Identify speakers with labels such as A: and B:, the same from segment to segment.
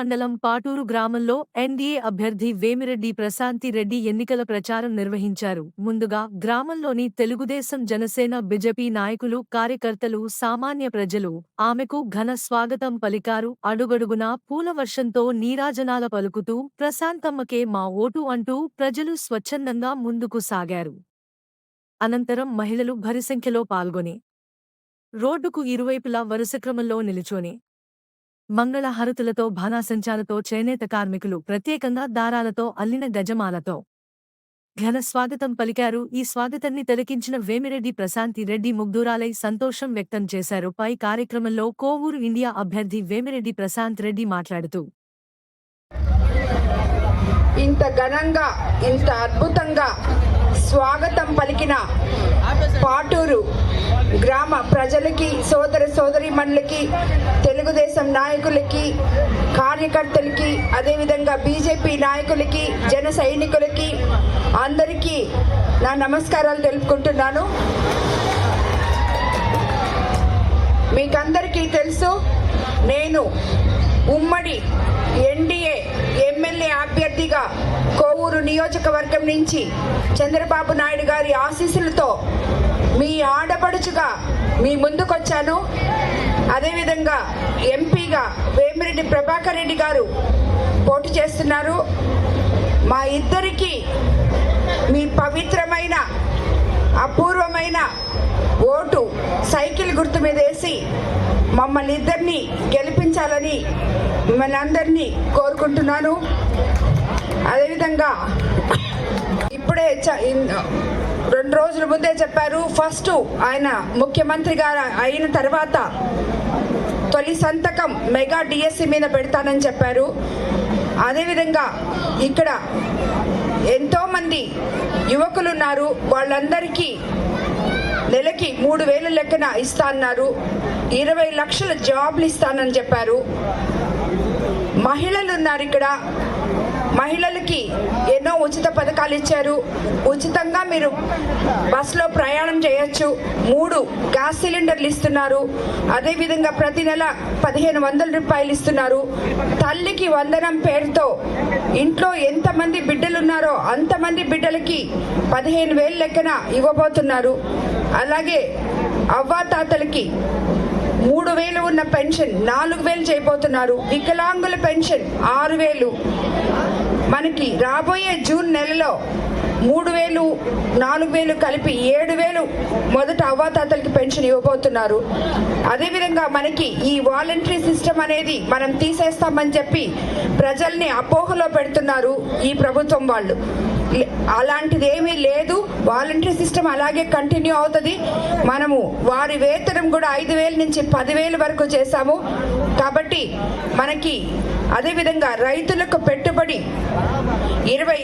A: మండలం పాటూరు గ్రామంలో ఎన్డీఏ అభ్యర్థి వేమిరెడ్డి ప్రశాంతి రెడ్డి ఎన్నికల ప్రచారం నిర్వహించారు. ముందుగా గ్రామంలోని తెలుగుదేశం జనసేన బిజెపి నాయకులు కార్యకర్తలు సామాన్య ప్రజలు ఆమెకు ఘన స్వాగతం పలికారు. అడుగడుగునా పూలవర్షంతో నీరాజనాల పలుకుతూ ప్రశాంతమ్మకే మా ఓటు అంటూ ప్రజలు స్వచ్ఛందంగా ముందుకు సాగారు. అనంతరం మహిళలు భరిసంఖ్యలో పాల్గొని రోడ్డుకు ఇరువైపులా వరుసక్రమంలో నిలుచొని మంగళ హరతులతో బాణాసంచాలతో చేనేత కార్మికులు ప్రత్యేకంగా దారాలతో అల్లిన గజమాలతో. ఘన స్వాగతం పలికారు. ఈ స్వాగతాన్ని తిలకించిన వేమిరెడ్డి ప్రశాంతి రెడ్డి ముగ్ధురాలై సంతోషం వ్యక్తం చేశారు. పై కార్యక్రమంలో కోవూరు ఇండియా అభ్యర్థి వేమిరెడ్డి ప్రశాంత్ రెడ్డి మాట్లాడుతూ.
B: ఇంత ఘనంగా ఇంత అద్భుతంగా స్వాగతం పలికిన పాటూరు గ్రామ ప్రజలకి సోదర సోదరిమణులకి తెలుగుదేశం నాయకులకి కార్యకర్తలకి అదేవిధంగా బీజేపీ నాయకులకి జన సైనికులకి అందరికీ నా నమస్కారాలు తెలుపుకుంటున్నాను. మీకందరికీ తెలుసు నేను ఉమ్మడి ఎన్డీఏ ఎమ్మెల్యే అభ్యర్థిగా కోవూరు నియోజకవర్గం నుంచి చంద్రబాబు నాయుడు గారి ఆశీస్సులతో మీ ఆడపడుచుగా మీ ముందుకొచ్చాను. అదేవిధంగా ఎంపీగా వేమిరెడ్డి ప్రభాకర్ రెడ్డి గారు పోటీ చేస్తున్నారు. మా ఇద్దరికి మీ పవిత్రమైన అపూర్వమైన ఓటు సైకిల్ గుర్తు మీద వేసి మమ్మల్ని ఇద్దరిని గెలిపించాలని మిమ్మల్ని అందరినీ కోరుకుంటున్నాను. అదేవిధంగా ఇప్పుడే చ- రెండు రోజుల ముందే చెప్పారు. ఫస్ట్ ఆయన ముఖ్యమంత్రిగా అయిన తర్వాత తొలి సంతకం మెగా డిఎస్సి మీద పెడతానని చెప్పారు. అదేవిధంగా ఇక్కడ ఎంతోమంది యువకులు ఉన్నారు వాళ్ళందరికీ నెలకి మూడు వేల లెక్కన ఇస్తా అన్నారు. ఇరవై లక్షల జాబ్లు ఇస్తానని చెప్పారు. మహిళలు ఉన్నారు ఇక్కడ. మహిళలకి ఎన్నో ఉచిత పథకాలు ఇచ్చారు. ఉచితంగా మీరు బస్సులో ప్రయాణం చేయొచ్చు. మూడు గ్యాస్ సిలిండర్లు ఇస్తున్నారు. అదేవిధంగా ప్రతి నెల పదిహేను వందల రూపాయలు ఇస్తున్నారు. తల్లికి వందనం పేరుతో ఇంట్లో ఎంతమంది బిడ్డలు ఉన్నారో అంతమంది బిడ్డలకి పదిహేను వేలు లెక్కన ఇవ్వబోతున్నారు. అలాగే అవ్వాతాతలకి మూడు వేలు ఉన్న పెన్షన్ నాలుగు వేలు చేయబోతున్నారు. వికలాంగుల పెన్షన్ ఆరు వేలు మనకి రాబోయే జూన్ నెలలో మూడు వేలు నాలుగు వేలు కలిపి ఏడు వేలు మొదట అవ్వాతాతలకి పెన్షన్ ఇవ్వబోతున్నారు. అదేవిధంగా మనకి ఈ వాలంటరీ సిస్టమ్ అనేది మనం తీసేస్తామని చెప్పి ప్రజల్ని అపోహలో పెడుతున్నారు ఈ ప్రభుత్వం వాళ్ళు. అలాంటిది ఏమీ లేదు. వాలంటరీ సిస్టమ్ అలాగే కంటిన్యూ అవుతుంది. మనము వారి వేతనం కూడా ఐదు వేల నుంచి పదివేల వరకు చేశాము. కాబట్టి మనకి అదేవిధంగా రైతులకు పెట్టుబడి ఇరవై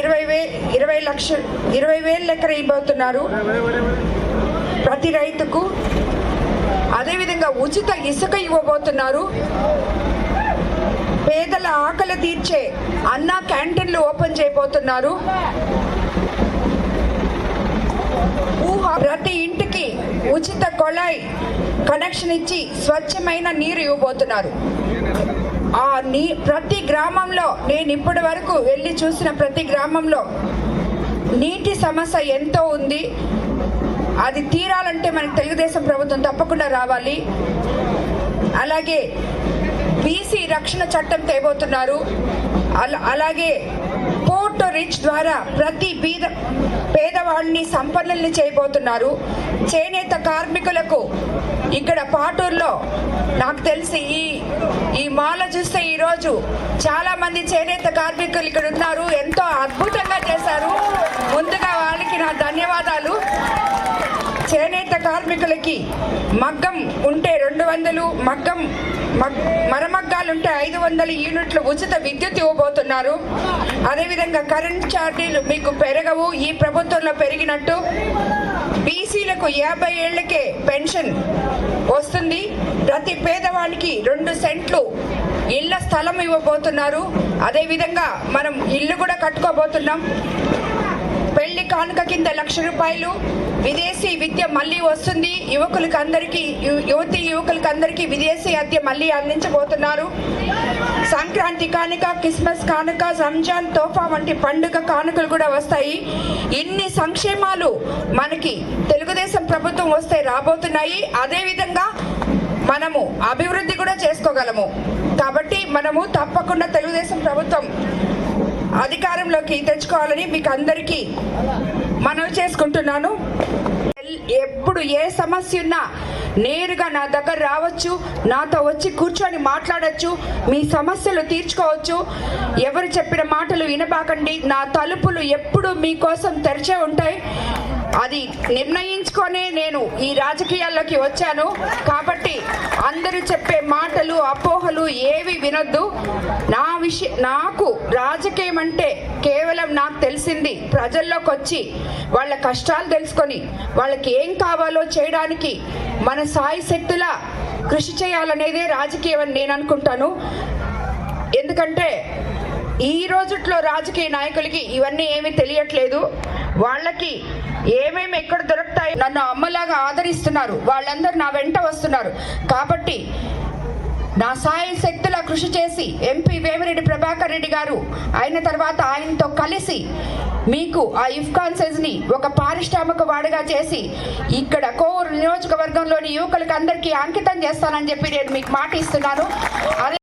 B: ఇరవై వే ఇరవై లక్షలు ఇరవై వేల లెక్కన ఇవ్వబోతున్నారు. ప్రతి రైతుకు అదేవిధంగా ఉచిత ఇసుక ఇవ్వబోతున్నారు. పేదల ఆకలి తీర్చే అన్నా క్యాంటీన్లు ఓపెన్ చేయబోతున్నారు. ప్రతి ఇంటికి ఉచిత కొళాయి కనెక్షన్ ఇచ్చి స్వచ్ఛమైన నీరు ఇవ్వబోతున్నారు. ఆ నీ ప్రతి గ్రామంలో నేను ఇప్పటి వరకు వెళ్ళి చూసిన ప్రతి గ్రామంలో నీటి సమస్య ఎంతో ఉంది. అది తీరాలంటే మనకి తెలుగుదేశం ప్రభుత్వం తప్పకుండా రావాలి. అలాగే బీసీ రక్షణ చట్టం తేబోతున్నారు. అలాగే పోర్ట్ రిచ్ ద్వారా ప్రతి బీద పేదవాళ్ళని సంపన్నుల్ని చేయబోతున్నారు. చేనేత కార్మికులకు ఇక్కడ పాటూరులో నాకు తెలిసి ఈ ఈ మాల చూస్తే ఈరోజు చాలామంది చేనేత కార్మికులు ఇక్కడ ఉన్నారు. ఎంతో అద్భుతంగా చేశారు. ముందుగా వాళ్ళకి చేనేత కార్మికులకి మగ్గం ఉంటే రెండు వందలు మగ్గం మగ్ మరమగ్గాలు ఉంటే ఐదు వందల యూనిట్లు ఉచిత విద్యుత్ ఇవ్వబోతున్నారు. అదేవిధంగా కరెంట్ ఛార్జీలు మీకు పెరగవు ఈ ప్రభుత్వంలో పెరిగినట్టు. బీసీలకు యాభై ఏళ్ళకే పెన్షన్ వస్తుంది. ప్రతి పేదవానికి రెండు సెంట్లు ఇళ్ళ స్థలం ఇవ్వబోతున్నారు. అదేవిధంగా మనం ఇల్లు కూడా కట్టుకోబోతున్నాం. పెళ్ళి కానుక కింద లక్ష రూపాయలు విదేశీ విద్య మళ్ళీ వస్తుంది. యువకులకు అందరికీ యువతి యువకులకు అందరికీ విదేశీ విద్య మళ్ళీ అందించబోతున్నారు. సంక్రాంతి కానుక క్రిస్మస్ కానుక రంజాన్ తోఫా వంటి పండుగ కానుకలు కూడా వస్తాయి. ఇన్ని సంక్షేమాలు మనకి తెలుగుదేశం ప్రభుత్వం వస్తే రాబోతున్నాయి. అదేవిధంగా మనము అభివృద్ధి కూడా చేసుకోగలము. కాబట్టి మనము తప్పకుండా తెలుగుదేశం ప్రభుత్వం అధికారంలోకి తెచ్చుకోవాలని మీకు అందరికీ మనవి చేసుకుంటున్నాను. ఎల్- ఎప్పుడు ఏ సమస్య ఉన్నా నేరుగా నా దగ్గర రావచ్చు నాతో వచ్చి కూర్చొని మాట్లాడచ్చు మీ సమస్యలు తీర్చుకోవచ్చు. ఎవరు చెప్పిన మాటలు వినబాకండి నా తలుపులు ఎప్పుడు మీకోసం తెరిచే ఉంటాయి. అది నిర్ణయించుకొనే నేను ఈ రాజకీయాల్లోకి వచ్చాను. కాబట్టి అందరూ చెప్పే మాటలు అపోహలు ఏవి వినొద్దు. నా విషయం నాకు రాజకీయం అంటే కేవలం నాకు తెలిసింది ప్రజల్లోకి వచ్చి వాళ్ళ కష్టాలు తెలుసుకొని వాళ్ళకి ఏం కావాలో చేయడానికి మన సాయి శక్తుల కృషి చేయాలనేదే రాజకీయం అని నేను అనుకుంటాను. ఎందుకంటే ఈ రోజుట్లో రాజకీయ నాయకులకి ఇవన్నీ ఏమీ తెలియట్లేదు. వాళ్ళకి ఏమేమి ఎక్కడ దొరుకుతాయి నన్ను అమ్మలాగా ఆదరిస్తున్నారు. వాళ్ళందరూ నా వెంట వస్తున్నారు. కాబట్టి నా సాయం శక్తుల కృషి చేసి ఎంపీ వేమిరెడ్డి ప్రభాకర్ రెడ్డి గారు అయిన తర్వాత ఆయనతో కలిసి మీకు ఆ ఇఫ్కాన్సిస్ని ఒక పారిశ్రామిక వాడిగా చేసి ఇక్కడ కోవూరు నియోజకవర్గంలోని యువకులకు అందరికీ అంకితం చేస్తానని చెప్పి నేను మీకు మాట ఇస్తున్నాను. అదే